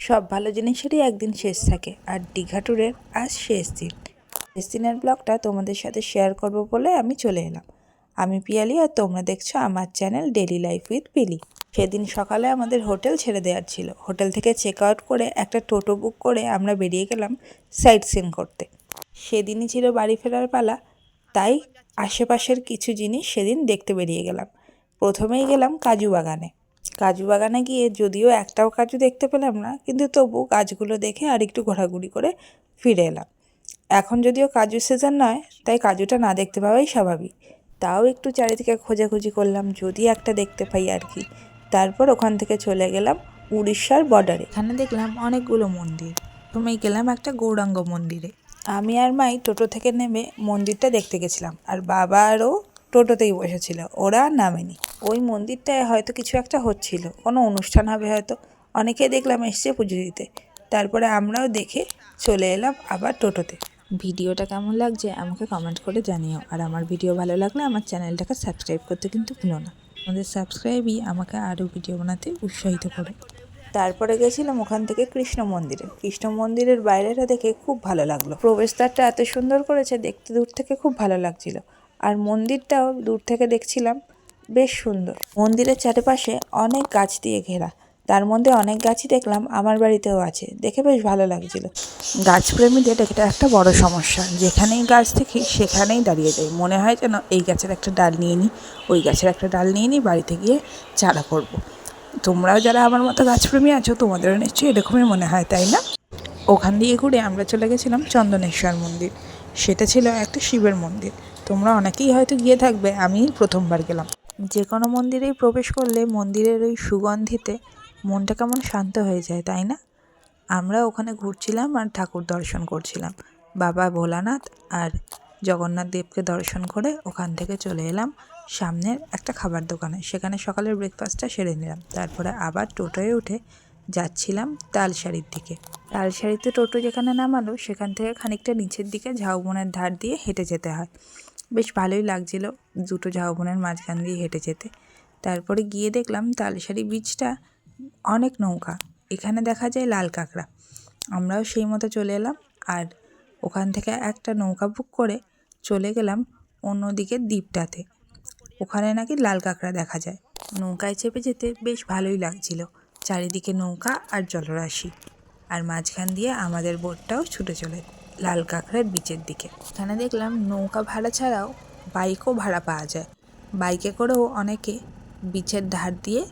সব ভালো জিনিসেরই একদিন শেষ থাকে। আর দীঘা ট্যুরের আজ শেষ দিন। শেষ দিনের ব্লগটা তোমাদের সাথে শেয়ার করব বলে আমি চলে এলাম। আমি পিয়ালি আর তোমরা দেখছ আমার channel daily life with Pili. সেদিন সকালে আমাদের হোটেল ছেড়ে দেওয়ার ছিল। হোটেল থেকে চেক আউট করে একটা টোটো বুক করে আমরা বেরিয়ে গেলাম সাইট সিন করতে। সেদিনই ছিল বাড়ি ফেরার পালা। তাই আশেপাশের কিছু জিনিস সেদিন দেখতে বেরিয়ে গেলাম। প্রথমেই গেলাম কাজু বাগানে। কাজু বাগানে গিয়ে যদিও একটাও কাজু দেখতে পেলাম না কিন্তু তবু গাছগুলো দেখে আর একটু ঘোরাঘুরি করে ফিরে এলাম। এখন যদিও কাজু সিজন নয় তাই কাজুটা না দেখতে পাওয়াই স্বাভাবিক। তাও একটু চারিদিকে খোঁজাখুঁজি করলাম যদি একটা দেখতে পাই আর কি। তারপর ওখান থেকে চলে গেলাম উড়িষ্যার বর্ডারে এখানে দেখলাম অনেকগুলো মন্দির। প্রথমেই গেলাম একটা গৌরাঙ্গ মন্দিরে। আমি আর মাই টোটো থেকে নেমে মন্দিরটা দেখতে গেছিলাম আর বাবা আরও টোটোতেই বসেছিল ওরা নামেনি। ওই মন্দিরটায় হয়তো কিছু একটা হচ্ছিল। কোনো অনুষ্ঠান হবে হয়তো। অনেকে দেখলাম এসছে পুজো দিতে। তারপরে আমরাও দেখে চলে এলাম আবার টোটোতে। ভিডিওটা কেমন লাগছে আমাকে কমেন্ট করে জানিও। আর আমার ভিডিও ভালো লাগলে আমার চ্যানেলটাকে সাবস্ক্রাইব করতে কিন্তু ভুলো না। আমাদের সাবস্ক্রাইবই আমাকে আরও ভিডিও বানাতে উৎসাহিত করে। তারপরে গেছিলাম ওখান থেকে কৃষ্ণ মন্দিরে। কৃষ্ণ মন্দিরের বাইরেটা দেখে খুব ভালো লাগল। প্রবেশদ্বারটা এত সুন্দর করেছে দেখতে দূর থেকে খুব ভালো লাগছিল। আর মন্দিরটাও দূর থেকে দেখছিলাম। বেশ সুন্দর। মন্দিরের চারপাশে অনেক গাছ দিয়ে ঘেরা। তার মধ্যে অনেক গাছই দেখলাম আমার বাড়িতেও আছে। দেখে বেশ ভালো লাগছিল। গাছপ্রেমীদের এটা একটা বড় সমস্যা। যেখানেই গাছ দেখি, সেখানেই দাঁড়িয়ে যাই। মনে হয় যেন এই গাছের একটা ডাল নিয়ে নিই ওই গাছের একটা ডাল নিয়ে নিই বাড়িতে গিয়ে চারা করব। তোমরাও যারা আমার মতো গাছপ্রেমী আছো, তোমাদেরও নিশ্চয়ই এরকমই মনে হয়, তাই না? ওখান দিয়ে ঘুরে আমরা চলে গেছিলাম চন্দনেশ্বর মন্দির। সেটা ছিল একটা শিবের মন্দির। তোমরা অনেকেই হয়তো গিয়ে থাকবে আমি প্রথমবার গেলাম। যে কোনো মন্দিরেই প্রবেশ করলে মন্দিরের ওই সুগন্ধিতে মনটা কেমন শান্ত হয়ে যায়, তাই না? আমরা ওখানে ঘুরছিলাম আর ঠাকুর দর্শন করছিলাম। বাবা ভোলানাথ আর জগন্নাথ দেবকে দর্শন করে ওখান থেকে চলে এলাম সামনের একটা খাবার দোকানে। সেখানে সকালের ব্রেকফাস্টটা সেরে নিলাম। তারপরে আবার টোটোয় উঠে যাচ্ছিলাম তালসারির দিকে। তালসারিতে টোটো যেখানে নামালো, সেখান থেকে খানিকটা নিচের দিকে ঝাউবনের ধার দিয়ে হেঁটে যেতে হয়। বেশ ভালোই লাগছিল দুটো ঝাউবনের মাঝখান দিয়ে হেঁটে যেতে। তারপরে গিয়ে দেখলাম তালসারি বীচটা অনেক নৌকা, এখানে দেখা যায় লাল কাঁকড়া। আমরাও সেই মতো চলে এলাম আর ওখান থেকে একটা নৌকা বুক করে চলে গেলাম অন্যদিকে দ্বীপটাতে। ওখানে নাকি লাল কাঁকড়া দেখা যায়। নৌকায় চেপে যেতে বেশ ভালোই লাগছিল, চারিদিকে নৌকা আর জলরাশি। আর মাঝখান দিয়ে আমাদের বোটটাও ছুটে চলে। লাল কাঁকড়ার বিচের দিকে। এখানে দেখলাম নৌকা ভাড়া ছাড়াও বাইকও ভাড়া পাওয়া যায়। বাইকে করেও অনেকে বিচের ধার দিয়ে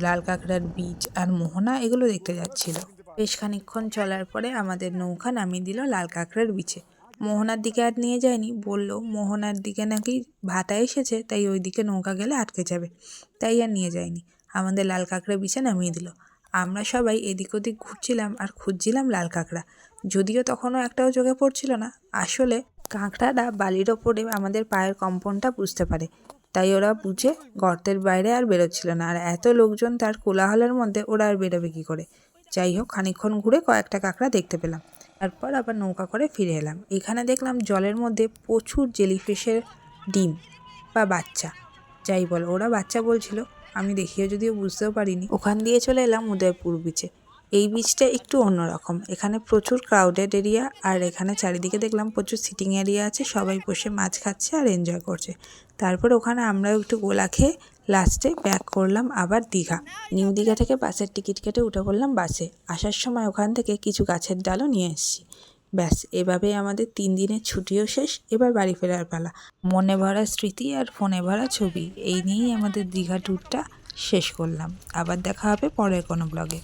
লাল কাঁকড়ার বীজ আর মোহনা এগুলো দেখতে যাচ্ছিল। বেশ খানিকক্ষণ চলার পরে আমাদের নৌকা নামিয়ে দিল লাল কাঁকড়ার বিচে মোহনার দিকে আর নিয়ে যায়নি, বলল, মোহনার দিকে নাকি ভাটা এসেছে, তাই ওই দিকে নৌকা গেলে আটকে যাবে। তাই আর নিয়ে যায়নি। আমাদের লাল কাঁকড়া বিছে নামিয়ে দিল। আমরা সবাই এদিক ওদিক ঘুরছিলাম আর খুঁজছিলাম লাল কাঁকড়া। যদিও তখনও একটাও চোখে পড়ছিল না। আসলে কাঁকড়াটা বালির ওপরে আমাদের পায়ের কম্পনটা বুঝতে পারে। তাই ওরা বুঝে গর্তের বাইরে আর বেরোচ্ছিল না। আর এত লোকজন তার কোলাহলের মধ্যে ওরা আর বেরোবে কী করে? যাই হোক, খানিকক্ষণ ঘুরে কয়েকটা কাঁকড়া দেখতে পেলাম। তারপর আবার নৌকা করে ফিরে এলাম। এখানে দেখলাম জলের মধ্যে প্রচুর জেলিফিশের ডিম বা বাচ্চা। যাই বল, ওরা বাচ্চা বলছিল। আমি দেখিয়ে যদিও বুঝতেও পারিনি। ওখান দিয়ে চলে এলাম উদয়পুর বিচে এই বিচটা একটু অন্যরকম। এখানে প্রচুর ক্রাউডেড এরিয়া আর এখানে চারিদিকে দেখলাম প্রচুর সিটিং এরিয়া আছে, সবাই বসে মাছ খাচ্ছে আর এনজয় করছে। তারপর ওখানে আমরাও একটু গোলা খেয়ে লাস্টে ব্যাক করলাম আবার দীঘা। নিউ দীঘা থেকে বাসের টিকিট কেটে উঠে পড়লাম বাসে। আসার সময় ওখান থেকে কিছু গাছের ডালও নিয়ে এসেছি। ব্যাস, এভাবেই আমাদের তিন দিনের ছুটিও শেষ, এবার বাড়ি ফেরার পালা। মনে ভরা স্মৃতি আর ফোনে ভরা ছবি, এই নিয়েই আমাদের দীঘা ট্যুরটা শেষ করলাম। আবার দেখা হবে পরের কোনো ব্লগে